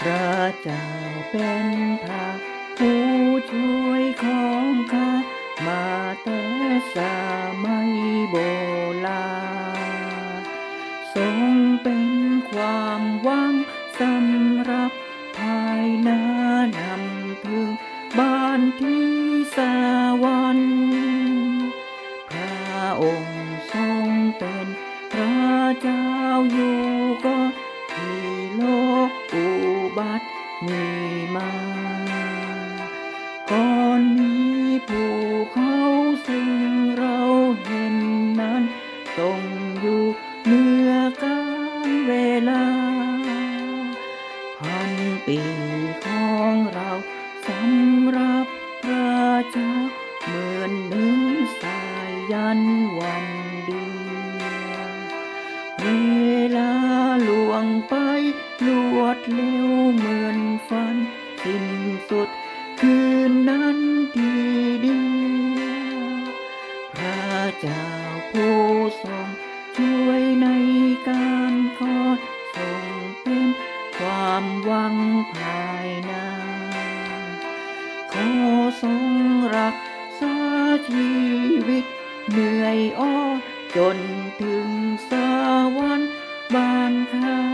พระเจ้าเป็นพระผู้ช่วยของข้ามาแต่สมัยบ อยู่เหนือการเวลา พันปีของเราสำหรับพระเจ้าเหมือนหนึ่งสายยันวันเดียวเวลาล่วงไปลวดเร็วเหมือนฝันสิ้นสุดคืนนั้นทีเดียวพระเจ้าผู้ทรง ช่วยในการทอดส่งเป็นความหวังภายในขอทรงรักษาชีวิตเหนื่อยอ้อจนถึงสวรรค์บานค่า